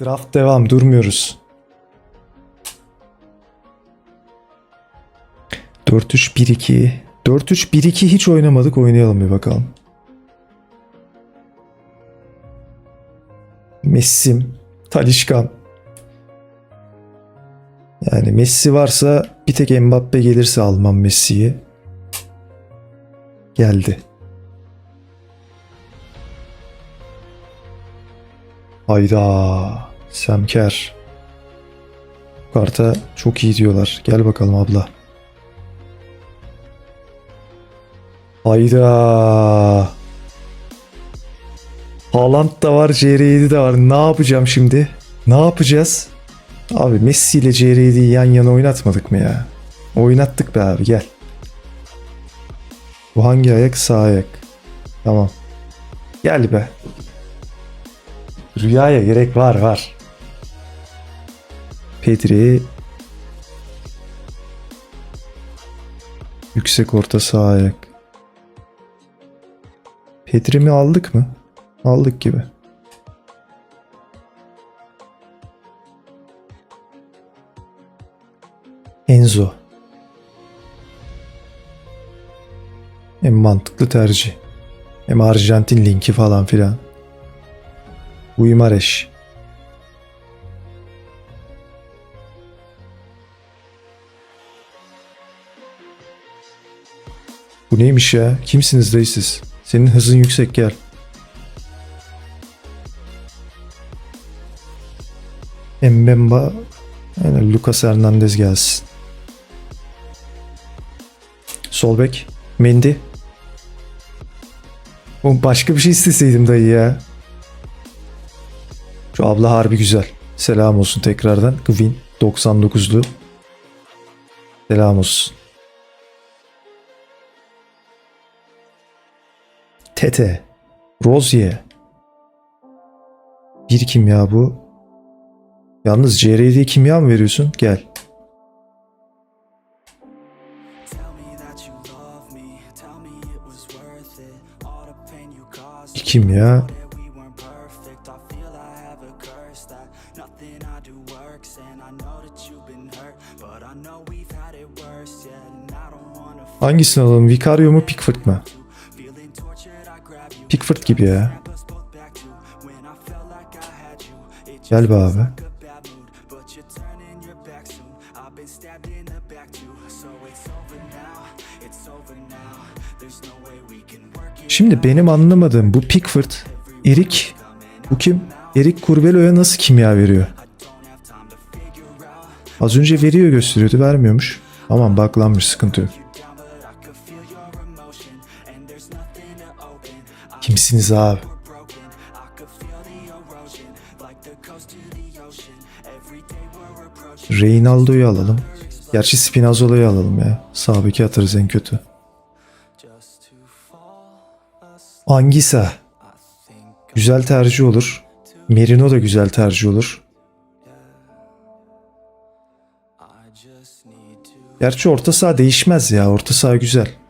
Draft devam durmuyoruz. 4-3-1-2 4-3-1-2 hiç oynamadık oynayalım bir bakalım. Messi'm, Talişkan. Yani Messi varsa bir tek Mbappe gelirse almam Messi'yi. Geldi. Hayda. Semker. Karta çok iyi diyorlar. Gel bakalım abla. Hayda. Haaland da var, CR7 de var. Ne yapacağım şimdi? Ne yapacağız? Abi Messi ile CR7'yi yan yana oynatmadık mı ya? Oynattık be abi gel. Bu hangi ayak? Sağ ayak. Tamam. Gel be. Rüyaya gerek var var. Pedri. Yüksek orta sağ ayak. Pedri mi aldık mı? Aldık gibi. Enzo. En mantıklı tercih. Hem Arjantin linki falan filan. Uymareş. Bu neymiş ya? Kimsiniz siz? Senin hızın yüksek gel. Mbemba yani Lucas Hernandez gelsin. Sol bek Mendy. O başka bir şey isteseydim dayı ya. Abla harbi güzel. Selam olsun tekrardan. Gwyn 99'lu. Selam olsun. Tete. Rozier. Bir kim ya bu? Yalnız CR'ye kimya mı veriyorsun? Gel. Tell me over now. It's over now. There's no way we can work it. Şimdi benim anlamadığım bu Pickford, Erik, bu kim? Erik Curbelo'ya nasıl kimya veriyor? Az önce veriyor gösteriyordu vermiyormuş. Aman baklanmış sıkıntı yok. We're approaching. Reynaldo'yu alalım. Gerçi Spinazzola'yı alalım ya. Sağ atarız en kötü. Angisa. Güzel tercih olur. Merino da güzel tercih olur. Gerçi orta saha değişmez ya. Orta saha güzel.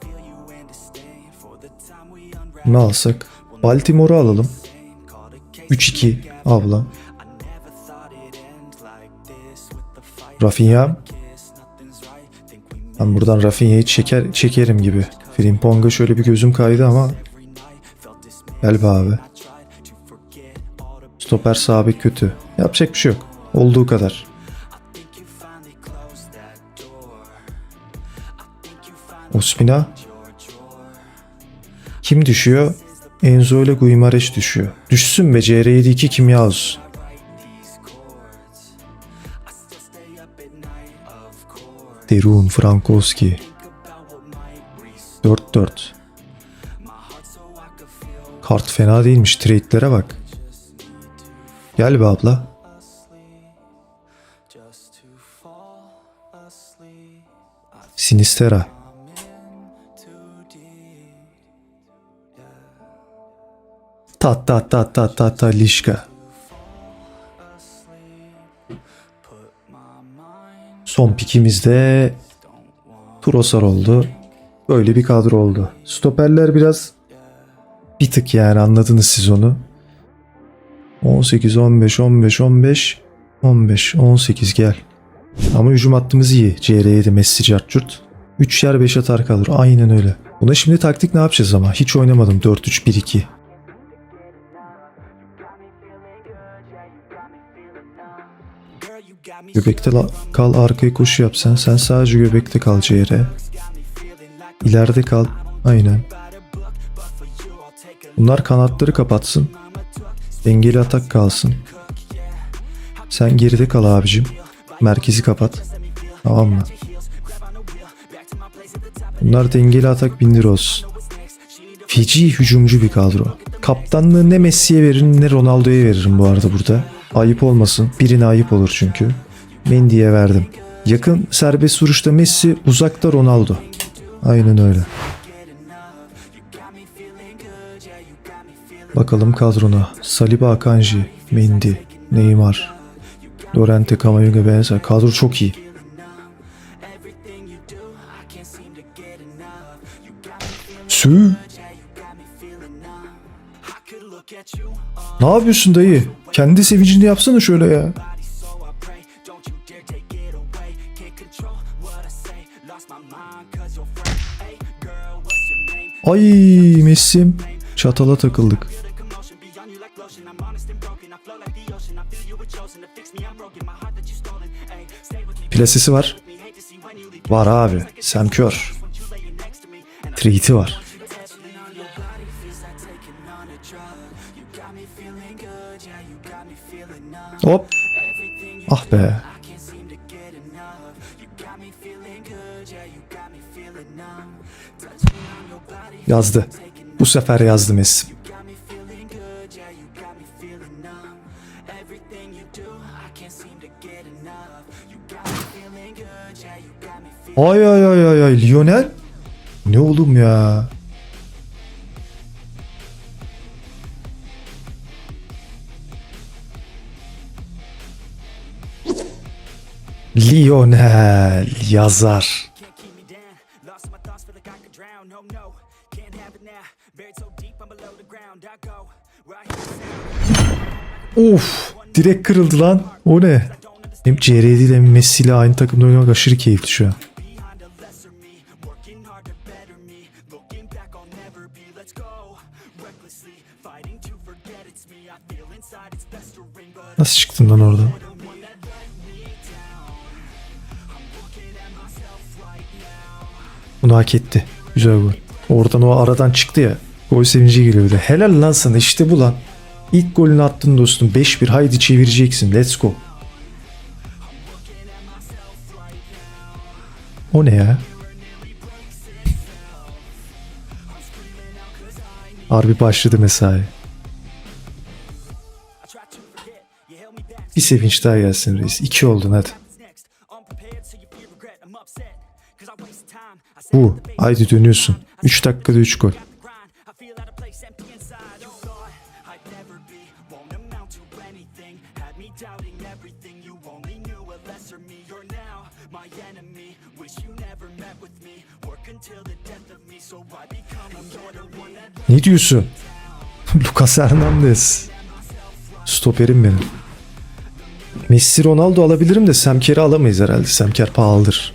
Feel you and disdain for the time we unravel. Ne alsak? Baltimore'u alalım. Called a case 3-2 abla. Rafinha. Ben buradan Rafinha'yı çeker, çekerim gibi. Frimpong'a şöyle bir gözüm kaydı ama be abi. Stoper sabit kötü. Yapacak bir şey yok. Olduğu kadar. Ospina kim düşüyor? Enzo ile Guimarães düşüyor. Düşsün be CR7-2 kimya olsun. these chords. 4-4. my heart so I could feel Kart fena değilmiş. Trade'lere bak. Gel be abla. Sinistera. I'm in too deep. Yeah. Ta ta ta ta ta ta Lişka. Son pikimizde Trossar oldu. Böyle bir kadro oldu. Stoperler biraz bir tık yani anladınız siz onu. 18, 15, 15, 15, 15, 18 gel. Ama hücum hattımız iyi. CR7, Messi, Cartçurt. 3 yer 5 atar kalır. Aynen öyle. Buna şimdi taktik ne yapacağız ama? Hiç oynamadım 4-3-1-2. Göbekte kal arkaya koşu yap sen. Sadece göbekte kal CR. İleride kal. Aynen. Bunlar kanatları kapatsın. Dengeli atak kalsın. Sen geride kal abicim. Merkezi kapat. Tamam mı? Bunlar dengeli atak bindir olsun. Feci hücumcu bir kadro. Kaptanlığı ne Messi'ye veririm ne Ronaldo'ya veririm bu arada burada. Ayıp olmasın. Birine ayıp olur çünkü. Mendy'ye verdim. Yakın serbest vuruşta Messi, uzakta Ronaldo. Aynen öyle. Bakalım kadrona. Saliba Akanji, Mendy, Neymar, Lorente Camavinga benzer. Kadro çok iyi. Sü. Ne yapıyorsun dayı? Kendi sevincini yapsana şöyle ya. Ay Messi'm. Çatala takıldık. Plasesi var. Var abi. Sam Kör. Treat'i var. Hop. Ah be. Yazdı. Bu sefer yazdı Messi. Ay ay ay ay ay Lionel. Ne oğlum ya? Lionel yazar. Of direkt kırıldı lan. O ne? Hem CR ile hem Messi ile aynı takımda oynamak aşırı keyifli şu an. Nasıl çıktın lan oradan? Bunu hak etti. Güzel gol. Oradan o aradan çıktı ya. Gol sevinci geliyor bir de. Helal lan sana işte bu lan. İlk golünü attın dostum. 5-1 haydi çevireceksin. Let's go. O ne ya? Harbi başladı mesai. Bir sevinç daha gelsin reis. İki oldun hadi. Bu. Haydi dönüyorsun. 3 dakikada 3 gol. Ne diyorsun? Lucas Hernandez. Stoperim benim. Messi Ronaldo alabilirim de Semker'i alamayız herhalde. Semker pahalıdır.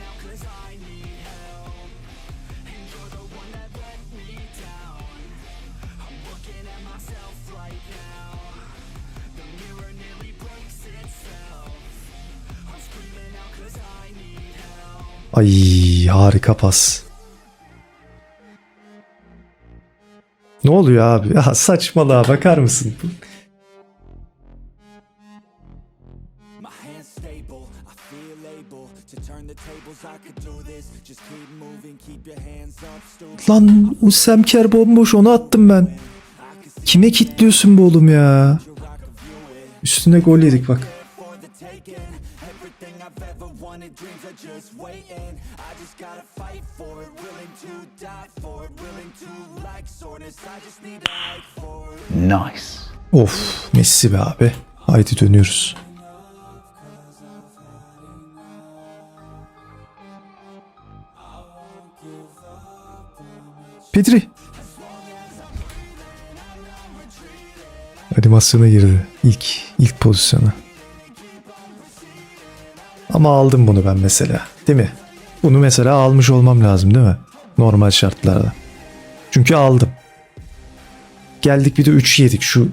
Ay harika pas. Ne oluyor abi? Ya saçmalığa bakar mısın? Lan o Semker bomboş onu attım ben. Kime kitliyorsun bu oğlum ya? Üstüne gol yedik bak. Dreams are just waiting. I just gotta fight for it, willing to die for it, willing to light Nice. Of Messi be abi. Haydi dönüyoruz. Pedri. Animasyona girdi. İlk, ilk pozisyona. Ama aldım bunu ben mesela. Değil mi? Bunu mesela almış olmam lazım değil mi? Normal şartlarda. Çünkü aldım. Geldik bir de 3 yedik. Şu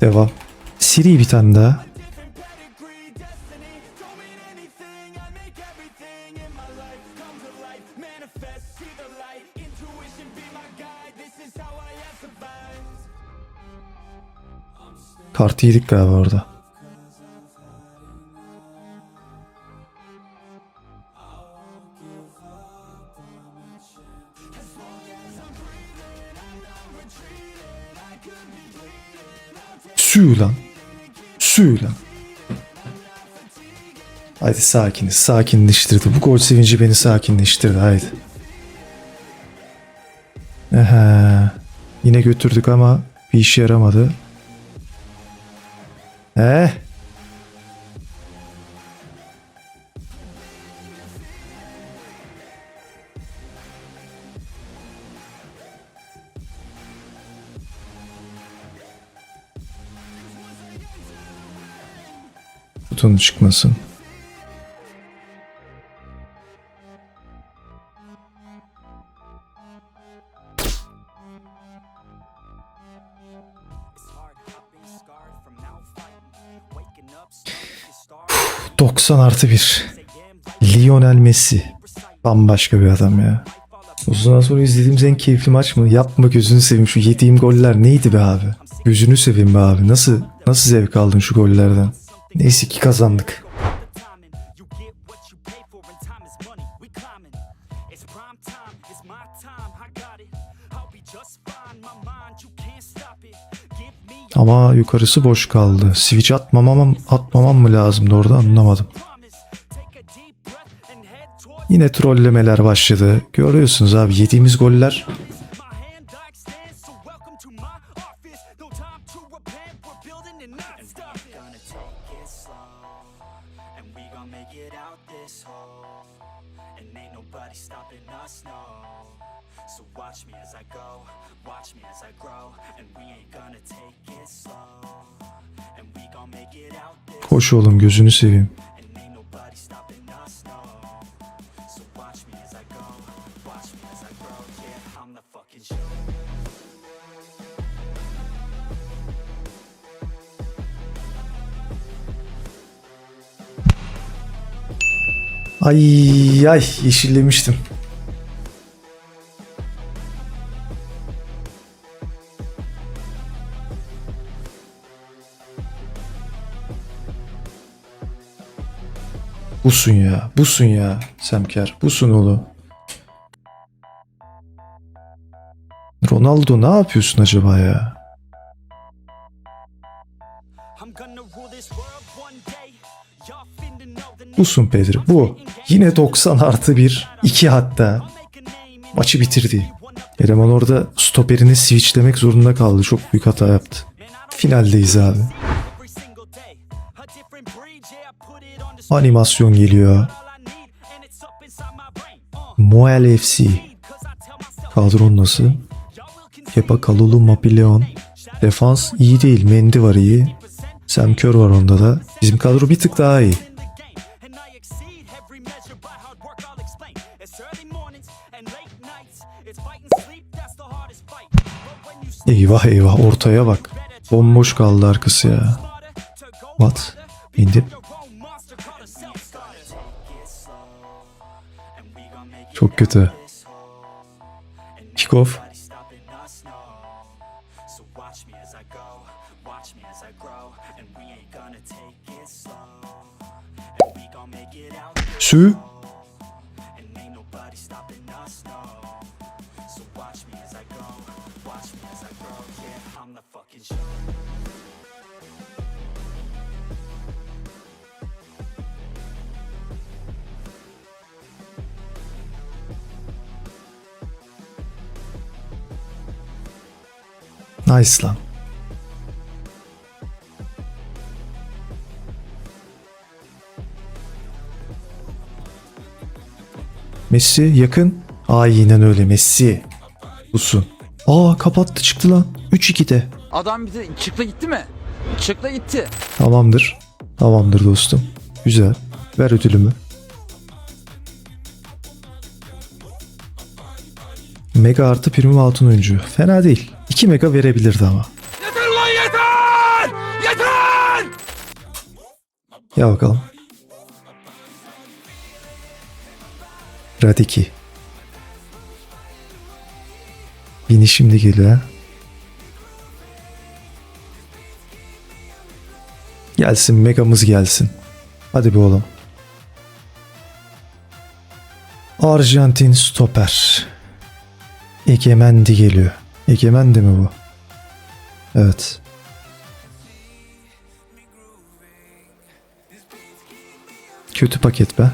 Devam. Siri bir tane daha. Kartı yedik galiba orada. Lan. Haydi sakiniz. Sakinleştirdi. Bu gol sevinci beni sakinleştirdi. Haydi. Aha. Yine götürdük ama bir işe yaramadı. Eh. Butonu çıkmasın. Uf, 90 artı 1. Lionel Messi. Bambaşka bir adam ya. Uzun sonra izlediğimiz en keyifli maç mı? Yapma gözünü seveyim şu yediğim goller neydi be abi? Gözünü seveyim be abi. Nasıl nasıl zevk aldın şu gollerden? Neyse ki kazandık. Ama yukarısı boş kaldı. Switch atmamam, atmamam mı lazımdı orada anlamadım. Yine trollemeler başladı. Görüyorsunuz abi yediğimiz goller I'm the fucking show. Ay ay yeşillemiştim. Busun ya, busun ya Semker, busun oğlu. Ronaldo ne yapıyorsun acaba ya? Busun Pedri, bu. Yine 90 artı 1, 2 hatta. Maçı bitirdi. Eleman orada stoperini switchlemek zorunda kaldı. Çok büyük hata yaptı. Finaldeyiz abi. Brain. Uh, Moel FC. Kadron nasıl? Kepa Kalulu Mapileon. Defans iyi değil. Mendy var iyi. Sam Kerr var onda da. Bizim kadro bir tık daha iyi. Eyvah eyvah ortaya bak. Bomboş kaldı arkası ya. What? Make Çok kötü. Kickoff. stopping Nice lan. Messi yakın. Aynen öyle Messi. Busun. Aa kapattı çıktı lan. 3-2'de. Adam bize çıktı gitti mi? Çıktı gitti. Tamamdır. Tamamdır dostum. Güzel. Ver ödülümü. Mega artı prim altın oyuncu. Fena değil. 2 mega verebilirdi ama. Yeter lan yeter! Yeter! Ya bakalım. Radiki. Bini şimdi geliyor. Gelsin megamız gelsin. Hadi be oğlum. Arjantin stoper. Egemendi geliyor. Egemendi mi bu? Evet. Kötü paket be.